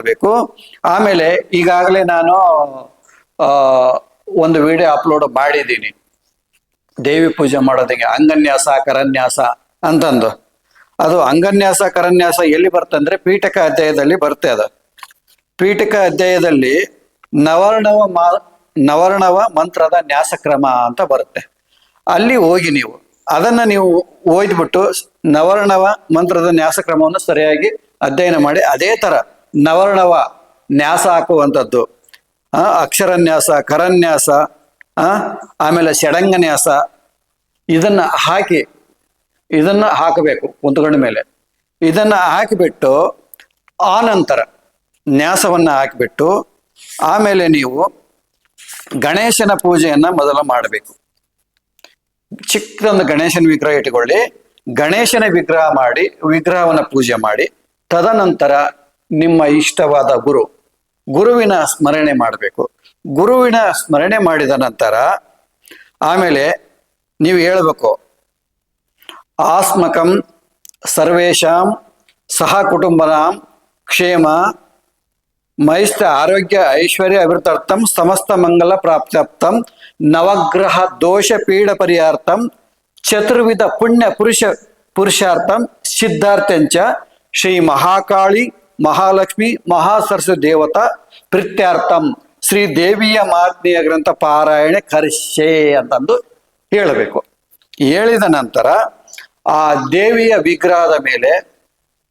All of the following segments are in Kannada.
ಮಾಡಬೇಕು. ಆಮೇಲೆ ಈಗಾಗಲೇ ನಾನು ಒಂದು ವಿಡಿಯೋ ಅಪ್ಲೋಡ್ ಮಾಡಿದ್ದೀನಿ. ದೇವಿ ಪೂಜೆ ಮಾಡೋದಕ್ಕೆ ಅಂಗನ್ಯಾಸ, ಕರನ್ಯಾಸ ಅಂತಂದು. ಅದು ಅಂಗನ್ಯಾಸ, ಕರನ್ಯಾಸ ಎಲ್ಲಿ ಬರ್ತಂದ್ರೆ ಪೀಠಕ ಅಧ್ಯಾಯದಲ್ಲಿ ಬರುತ್ತೆ ಅದು. ಪೀಠಕ ಅಧ್ಯಾಯದಲ್ಲಿ ನವರ್ಣವ ಮಾ, ನವರ್ಣವ ಮಂತ್ರದ ನ್ಯಾಸಕ್ರಮ ಅಂತ ಬರುತ್ತೆ. ಅಲ್ಲಿ ಹೋಗಿ ನೀವು, ಅದನ್ನ ನೀವು ಓದ್ಬಿಟ್ಟು ನವರ್ಣವ ಮಂತ್ರದ ನ್ಯಾಸಕ್ರಮವನ್ನು ಸರಿಯಾಗಿ ಅಧ್ಯಯನ ಮಾಡಿ, ಅದೇ ತರ ನವರ್ಣವ ನ್ಯಾಸ ಹಾಕುವಂಥದ್ದು. ಅಕ್ಷರನ್ಯಾಸ, ಕರನ್ಯಾಸ ಆಮೇಲೆ ಷಡಂಗನ್ಯಾಸ, ಇದನ್ನು ಹಾಕಿ, ಇದನ್ನು ಹಾಕಬೇಕು ಕುಂತ್ಕೊಂಡ ಮೇಲೆ. ಇದನ್ನು ಹಾಕಿಬಿಟ್ಟು ಆ ನಂತರ ನ್ಯಾಸವನ್ನು ಹಾಕಿಬಿಟ್ಟು ಆಮೇಲೆ ನೀವು ಗಣೇಶನ ಪೂಜೆಯನ್ನು ಮೊದಲು ಮಾಡಬೇಕು. ಚಿಕ್ಕದೊಂದು ಗಣೇಶನ ವಿಗ್ರಹ ಇಟ್ಕೊಳ್ಳಿ. ಗಣೇಶನ ವಿಗ್ರಹ ಮಾಡಿ, ವಿಗ್ರಹವನ್ನು ಪೂಜೆ ಮಾಡಿ, ತದನಂತರ ನಿಮ್ಮ ಇಷ್ಟವಾದ ಗುರು. ಗುರುವಿನ ಸ್ಮರಣೆ ಮಾಡಬೇಕು. ಗುರುವಿನ ಸ್ಮರಣೆ ಮಾಡಿದ ನಂತರ ಆಮೇಲೆ ನೀವು ಹೇಳಬೇಕು. ಆಸ್ಮಕಂ ಸರ್ವೇಷಾಂ ಸಹ ಕುಟುಂಬನಾಂ ಕ್ಷೇಮ ಮೈಸ್ತ ಆರೋಗ್ಯ ಐಶ್ವರ್ಯ ಅಭಿವೃದ್ಧರ್ಥಂ ಸಮಸ್ತ ಮಂಗಲ ಪ್ರಾಪ್ತ್ಯರ್ಥಂ ನವಗ್ರಹ ದೋಷ ಪೀಡ ಪರಿಹಾರ್ಥಂ ಚತುರ್ವಿಧ ಪುಣ್ಯ ಪುರುಷ ಪುರುಷಾರ್ಥಂ ಸಿದ್ಧಾರ್ಥಂಚ ಶ್ರೀ ಮಹಾಕಾಳಿ ಮಹಾಲಕ್ಷ್ಮಿ ಮಹಾಸರಸ್ವ ದೇವತಾ ಪ್ರತ್ಯರ್ಥಂ. ಶ್ರೀ ದೇವಿಯ ಮಾತ್ಮೀಯ ಗ್ರಂಥ ಪಾರಾಯಣ ಕರ್ಷೆ ಅಂತಂದು ಹೇಳಬೇಕು. ಹೇಳಿದ ನಂತರ ಆ ದೇವಿಯ ವಿಗ್ರಹದ ಮೇಲೆ,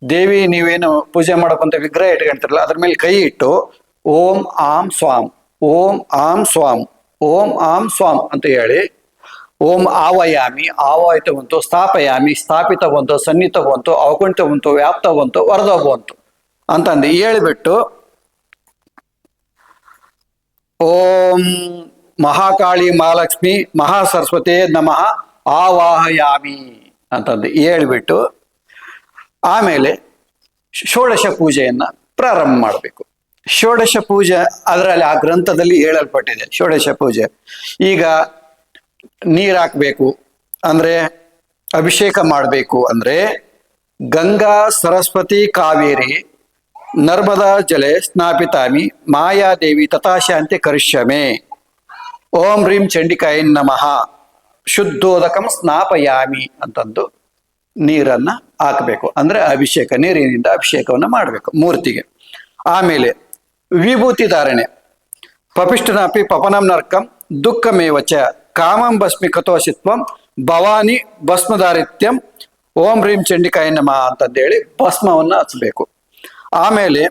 ದೇವಿ ನೀವೇನು ಪೂಜೆ ಮಾಡಕ್ಕಂತ ವಿಗ್ರಹ ಇಟ್ಕೊಂತಿರಲ್ಲ ಅದ್ರ ಮೇಲೆ ಕೈ ಇಟ್ಟು, ಓಂ ಆಂ ಸ್ವಾಂ, ಓಂ ಆಂ ಸ್ವಾಂ, ಓಂ ಆಂ ಸ್ವಾಂ ಅಂತ ಹೇಳಿ, ಓಂ ಆವಯಾಮಿ ಆವಾಯಿತವಂತು ಸ್ಥಾಪಯಾಮಿ, ಸ್ಥಾಪಿತವಂತು, ಸನ್ನಿತವಂತು ಅವಕುಂಠವಂತು ವ್ಯಾಪ್ತವಂತು, ವರದವಂತು ಅಂತಂದು, ಹೇಳಿಬಿಟ್ಟು, ಓಂ ಮಹಾಕಾಳಿ ಮಹಾಲಕ್ಷ್ಮಿ ಮಹಾಸರಸ್ವತಿ ನಮಃ ಆವಾಹಯಾಮಿ ಅಂತಂದು, ಹೇಳಿಬಿಟ್ಟು, ಆಮೇಲೆ ಷೋಡಶ ಪೂಜೆಯನ್ನ ಪ್ರಾರಂಭ ಮಾಡಬೇಕು. ಷೋಡಶ ಪೂಜೆ ಅದರಲ್ಲಿ ಆ ಗ್ರಂಥದಲ್ಲಿ ಹೇಳಲ್ಪಟ್ಟಿದೆ, ಷೋಡಶ ಪೂಜೆ. ಈಗ ನೀರ್ ಹಾಕ್ಬೇಕು, ಅಂದ್ರೆ ಅಭಿಷೇಕ ಮಾಡಬೇಕು, ಅಂದ್ರೆ ಗಂಗಾ, ಸರಸ್ವತಿ, ಕಾವೇರಿ ನರ್ಮದಾ ಜಲೆ ಸ್ನಾಪಿತಾಮಿ ಮಾಯಾದೇವಿ ತಥಾಶಾಂತಿ ಕರಿಷ್ಯಮೆ. ಓಂ ರೀಂ ಚಂಡಿಕಾಯ ನಮಃ. ಶುದ್ಧೋದಕಂ ಸ್ನಾಪಯಾಮಿ ಅಂತಂದು ನೀರನ್ನ ಹಾಕಬೇಕು. ಅಂದ್ರೆ ಅಭಿಷೇಕ, ನೀರಿನಿಂದ ಅಭಿಷೇಕವನ್ನ ಮಾಡಬೇಕು ಮೂರ್ತಿಗೆ. ಆಮೇಲೆ ವಿಭೂತಿ ಧಾರಣೆ. ಪಪಿಷ್ಟನಾಪಿ ಪಪನಂ ನರ್ಕಂ ದುಃಖಮೇವಚ ಕಾಮಂ ಭಸ್ಮಿ ಕಥೋಶಿತ್ವಂ ಭವಾನಿ ಭಸ್ಮಧಾರಿತ್ಯಂ. ಓಂ ರೀಂ ಚಂಡಿಕಾಯ ನಮಃ ಅಂತಂದೇಳಿ ಭಸ್ಮವನ್ನು ಹಚ್ಚಬೇಕು ಆಮೇಲೆ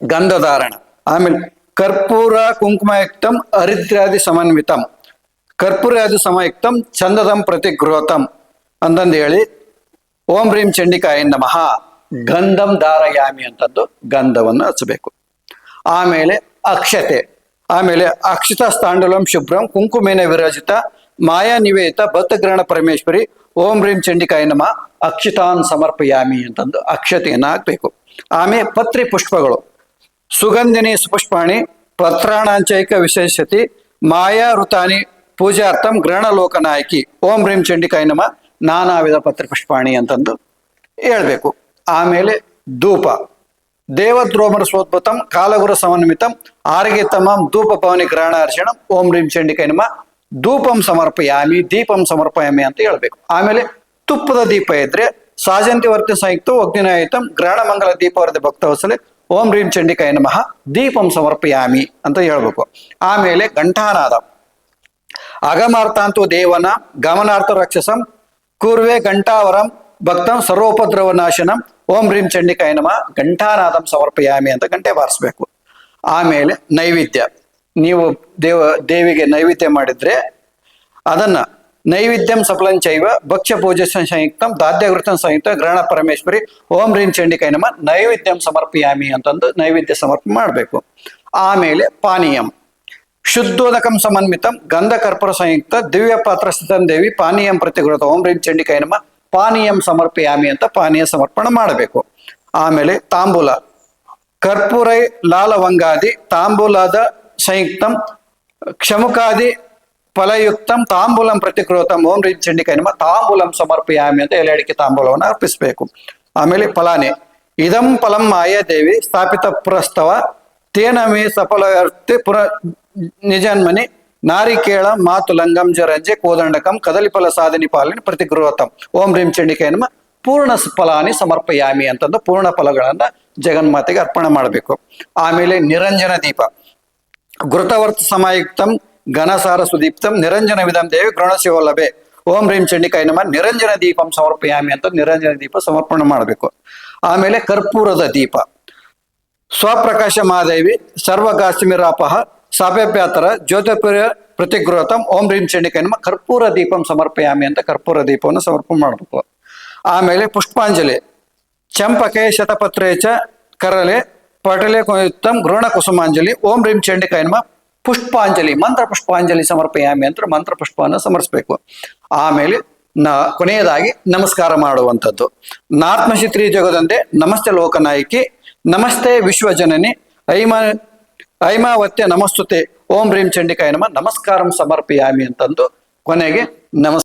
ಗಂಧಧಾರಣ, ಆಮೇಲೆ ಕರ್ಪೂರ ಕುಂಕುಮಯುಕ್ತಂ ಹರಿದ್ರಾದಿ ಸಮನ್ವಿತಂ. ಕರ್ಪೂರಾದಿ ಸಮಯುಕ್ತಂ ಚಂದದಂ ಪ್ರತಿಗೃಹತಂ ಅಂತಂದು ಹೇಳಿ ಓಂ ರೀಂ ಚಂಡಿಕಾಯ ನಮಃ ಗಂಧಂ ಧಾರಯಾಮಿ ಅಂತದ್ದು ಗಂಧವನ್ನು ಹಚ್ಚಬೇಕು. ಆಮೇಲೆ ಅಕ್ಷತೆ, ಆಮೇಲೆ ಅಕ್ಷತ ಸ್ಥಾಂಡಲಂ ಶುಭ್ರಂ ಕುಂಕುಮೇನ ವಿರಾಜಿತ ಮಾಯಾ ನಿವೇತ ಭತ್ತಗ್ರಹಣ ಪರಮೇಶ್ವರಿ ಓಂ ರೀಂ ಚಂಡಿಕಾಯ ನಮ. ಅಕ್ಷತಾನ್ ಸಮರ್ಪಯಾಮಿ ಅಂತಂದು ಅಕ್ಷತೆಯನ್ನು ಹಾಕಬೇಕು. ಆಮೇಲೆ ಪತ್ರಿ ಪುಷ್ಪಗಳು. ಸುಗಂಧಿನಿ ಸುಪುಷ್ಪಾಣಿ, ಪತ್ರಾಣಾಂಚೈಕ ವಿಶೇಷತಿ, ಮಾಯಾ ಋತಾನಿ, ಪೂಜಾರ್ಥಂ ಗ್ರಹಣ ಲೋಕನಾಯಕಿ ಓಂ ರೀಂ ಚಂಡಿಕಾಯ ನಮ. ನಾನಾ ವಿಧ ಪತ್ರ ಪುಷ್ಪಾಣಿ ಅಂತಂದು ಹೇಳ್ಬೇಕು. ಆಮೇಲೆ ಧೂಪ. ದೇವದ್ರೋಮರ ಸ್ವೋದ್ಭುತಂ ಕಾಲಗುರ ಸಮನ್ವಿತಂ, ಆರ್ಗಿತಮಂ, ಧೂಪ ಪವನಿ ಗ್ರಹಣಾರ್ಚಣಂ ಓಂ ರೀಂ ಚಂಡಿಕಾಯ ನಮ. ಧೂಪಂ ಸಮರ್ಪಯಾಮಿ, ದೀಪಂ ಸಮರ್ಪಯಾಮಿ ಅಂತ ಹೇಳ್ಬೇಕು. ಆಮೇಲೆ ತುಪ್ಪದ ದೀಪ ಇದ್ರೆ ಸಾಜಂತಿ ವರ್ತಿ ಸಂಯುಕ್ತ ಅಗ್ನಿನಾಯಿತಂ ಗ್ರಹಣ ಮಂಗಲ ದೀಪವರ್ದ ಭಕ್ತವಸಲೆ ಓಂ ರೀಂ ಚಂಡಿಕಾಯ ನಮಃ, ದೀಪಂ ಸಮರ್ಪಯಾಮಿ ಅಂತ ಹೇಳ್ಬೇಕು. ಆಮೇಲೆ ಘಂಟಾನಾದ. ಅಗಮಾರ್ಥಾಂತು ದೇವನ ಗಮನಾರ್ಥ ರಕ್ಷಸಂ, ಕೂರ್ವೆ ಘಂಟಾವರಂ, ಭಕ್ತಂ ಸರ್ವೋಪದ್ರವ ನಾಶನಂ ಓಂ ರೀಂ ಚಂಡಿಕಾಯ ನಮಃ, ಘಂಟಾನಾದಂ ಸಮರ್ಪಯಾಮಿ ಅಂತ ಗಂಟೆ ಬಾರಿಸ್ಬೇಕು. ಆಮೇಲೆ ನೈವೇದ್ಯ. ನೀವು ದೇವ, ದೇವಿಗೆ ನೈವೇದ್ಯ ಮಾಡಿದ್ರೆ ಅದನ್ನ ನೈವೇದ್ಯಂ ಸಫಲಂಚೈವ ಭಕ್ಷ್ಯ ಪೂಜೆ ಸಂಯುಕ್ತಂ ದಾದ್ಯಗೃತಂ ಸಂಯುಕ್ತ ಗ್ರಹಣ ಪರಮೇಶ್ವರಿ ಓಂ ರೀಂ ಚಂಡಿಕಾಯ ನಮ ನೈವೇದ್ಯಂ ಸಮರ್ಪಿಯಾಮಿ ಅಂತಂದು ನೈವೇದ್ಯ ಸಮರ್ಪಣೆ ಮಾಡಬೇಕು. ಆಮೇಲೆ ಪಾನೀಯಂ. ಶುದ್ಧೋದಕಂ ಸಮನ್ವಿತಂ ಗಂಧ ಕರ್ಪೂರ ಸಂಯುಕ್ತ ದಿವ್ಯ ಪಾತ್ರ ಸ್ಥಿತಂ ದೇವಿ ಪಾನೀಯಂ ಪ್ರತಿಗೃತ ಓಂ ರೀಂ ಚಂಡಿಕಾಯ ನಮ ಪಾನೀಯಂ ಸಮರ್ಪಿಯಾಮಿ ಅಂತ ಪಾನೀಯ ಸಮರ್ಪಣೆ ಮಾಡಬೇಕು. ಆಮೇಲೆ ತಾಂಬೂಲ. ಕರ್ಪೂರೈ ಲಾಲವಂಗಾದಿ ತಾಂಬೂಲದ ಸಂಯುಕ್ತಂ ಕ್ಷಮುಕಾದಿ ಫಲಯುಕ್ತಂ ತಾಂಬೂಲಂ ಪ್ರತಿಕೃತಂ ಓಂ ರೀಂ ಚಂಡಿಕಾಯ ನಮ ತಾಂಬೂಲಂ ಸಮರ್ಪಯಾಮಿ ಅಂತ ಎಲೆ ಅಡಿಕೆ ತಾಂಬೂಲವನ್ನು ಅರ್ಪಿಸಬೇಕು. ಆಮೇಲೆ ಫಲಾನೆ ಇದಂ ಫಲಂ ಮಾಯಾದೇವಿ ಸ್ಥಾಪಿತ ಪುರಸ್ತವ ತೇನ ಮೇ ಸಫಲವರ್ತಿ ಪುರ ನಿಜನ್ಮನಿ ನಾರಿಕೇಳ ಮಾತು ಲಂಗಂ ಜರಂಜೆ ಕೋದಂಡಕಂ ಕದಲಿಫಲ ಸಾಧನಿ ಪಾಲನೆ ಪ್ರತಿಗೃಹತಂ ಓಂ ರೀಂ ಚಂಡಿಕಾಯ ನಮ ಪೂರ್ಣ ಫಲಾನಿ ಸಮರ್ಪಯಾಮಿ ಅಂತಂದು ಪೂರ್ಣ ಫಲಗಳನ್ನ ಜಗನ್ಮಾತೆಗೆ ಅರ್ಪಣೆ ಮಾಡಬೇಕು. ಆಮೇಲೆ ನಿರಂಜನ ದೀಪ. ಘೃತವರ್ತ ಸಮಾಯುಕ್ತಂ, ಘನಸಾರ ಸುದೀಪ್ತಂ, ನಿರಂಜನ ವಿಧಂ ದೇವಿ ಗೃಹಶಿವಲ್ಲಭೆ ಓಂ ರೀಂ ಚಂಡಿಕಾಯಿ ನಮ. ನಿರಂಜನ ದೀಪಂ ಸಮರ್ಪಯಾಮಿ ಅಂತ ನಿರಂಜನ ದೀಪ ಸಮರ್ಪಣೆ ಮಾಡಬೇಕು. ಆಮೇಲೆ ಕರ್ಪೂರದ ದೀಪ. ಸ್ವಪ್ರಕಾಶ ಮಹಾದೇವಿ ಸರ್ವಗಾಶ್ಮಿರಾಪಹ ಸಾಪೇಪ್ಯಾತರ ಜ್ಯೋತಿಪುರ ಪ್ರತಿಗೃಹತಂ ಓಂ ರೀಂ ಚಂಡಿಕಾಯಿ ನಮ. ಕರ್ಪೂರ ದೀಪಂ ಸಮರ್ಪಯಾಮಿ ಅಂತ ಕರ್ಪೂರ ದೀಪವನ್ನು ಸಮರ್ಪಣೆ ಮಾಡಬೇಕು. ಆಮೇಲೆ ಪುಷ್ಪಾಂಜಲಿ. ಚಂಪಕೆ ಶತಪತ್ರೇಚ ಕರಲೆ ಪಟಲೆ ಯುಕ್ತಂ ಗೃಹಣ ಕುಸುಮಾಂಜಲಿ, ಓಂ ರೀಂ ಚಂಡಿಕಾಯ ನಮ, ಪುಷ್ಪಾಂಜಲಿ, ಮಂತ್ರ ಪುಷ್ಪಾಂಜಲಿ ಸಮರ್ಪಯಾಮಿ ಅಂತ ಮಂತ್ರ ಪುಷ್ಪವನ್ನು ಸಮರ್ಪಿಸಬೇಕು ಆಮೇಲೆ ನ ಕೊನೆಯದಾಗಿ ನಮಸ್ಕಾರ ಮಾಡುವಂಥದ್ದು. ನಾತ್ಮಶಿತ್ರಿ ಜಗದಂತೆ ನಮಸ್ತೆ ಲೋಕನಾಯಕಿ, ನಮಸ್ತೆ ವಿಶ್ವಜನನಿ, ಐಮ ಐಮಾವತ್ಯ ನಮಸ್ತುತೆ, ಓಂ ರೀಂ ಚಂಡಿಕಾಯ ನಮ, ನಮಸ್ಕಾರಂ ಸಮರ್ಪಯಾಮಿ ಅಂತಂದು ಕೊನೆಗೆ ನಮಸ್